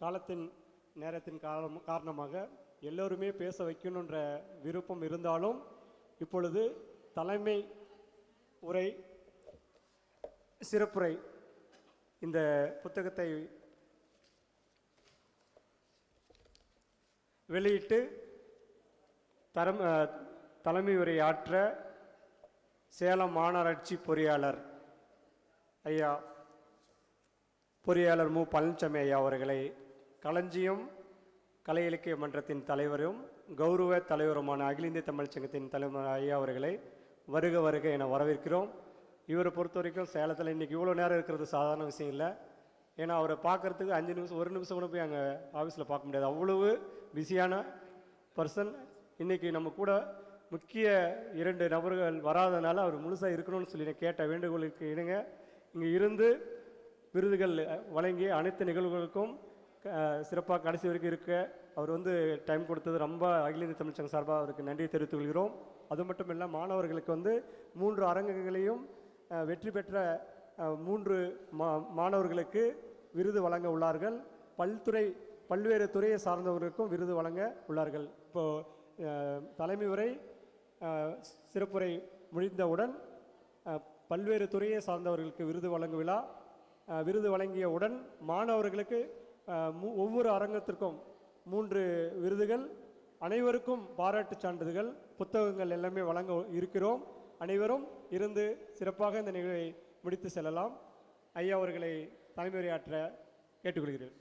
காலத்தின் நேரத்தின் காரணம் காரணமாக எல்லோருமே பேச வைக்கணுன்ற விருப்பம் இருந்தாலும் இப்பொழுது தலைமை உரை சிறப்புரை இந்த புத்தகத்தை வெளியிட்டு தரம் தலைமை உரை ஆற்ற சேலம் மாநகராட்சி பொறியாளர் ஐயா பொறியாளர் மு. பழனிசாமி ஐயா அவர்களை களஞ்சியம் கலை இலக்கிய மன்றத்தின் தலைவரும் கௌரவ தலைவருமான அகில இந்திய தமிழ் சங்கத்தின் தலைவர் ஐயா அவர்களை வருக வருக என வரவேற்கிறோம். இவரை பொறுத்த வரைக்கும் சேலத்தில் இன்றைக்கி இவ்வளோ நேரம் இருக்கிறது சாதாரண விஷயம் இல்லை. ஏன்னா அவரை பார்க்கறதுக்கு அஞ்சு நிமிஷம் ஒரு நிமிஷம் கூட போய் அங்கே ஆஃபீஸில் பார்க்க முடியாது. அவ்வளவு பிஸியான பர்சன் இன்றைக்கி நம்ம கூட முக்கிய இரண்டு நபர்கள் வராதனால அவர் முழுசாக இருக்கணும்னு சொல்லி கேட்ட வேண்டுகோளுக்கு இணங்க இங்கே இருந்து விருதுகள் வழங்கிய அனைத்து நிகழ்வுகளுக்கும் சிறப்பாக கடைசி வரைக்கும் இருக்க. அவர் வந்து டைம் கொடுத்தது ரொம்ப அகில இந்திய தமிழ் சங்கம் சார்பாக அவருக்கு நன்றி தெரிவித்துக் கொள்கிறோம் அது மட்டும் இல்லை மாணவர்களுக்கு வந்து மூன்று அரங்குகளையும் வெற்றி பெற்ற மூன்று மா மாணவர்களுக்கு விருது வழங்க உள்ளார்கள். பல்துறை பல்வேறு துறையை சார்ந்தவர்களுக்கும் விருது வழங்க உள்ளார்கள். இப்போது தலைமை உரை சிறப்புரை முடிந்தவுடன் பல்வேறு துறையை சார்ந்தவர்களுக்கு விருது வழங்கும் விழா விருது வழங்கியவுடன் மாணவர்களுக்கு ஒவ்வொரு அரங்கத்திற்கும் மூன்று விருதுகள் அனைவருக்கும் பாராட்டு சான்றிதழ்கள் புத்தகங்கள் எல்லாமே வழங்க இருக்கிறோம். அனைவரும் இருந்து சிறப்பாக இந்த நிகழ்வை முடித்து செல்லலாம். ஐயா அவர்களை தலைமையுரையாற்ற கேட்டுக்கொள்கிறேன்.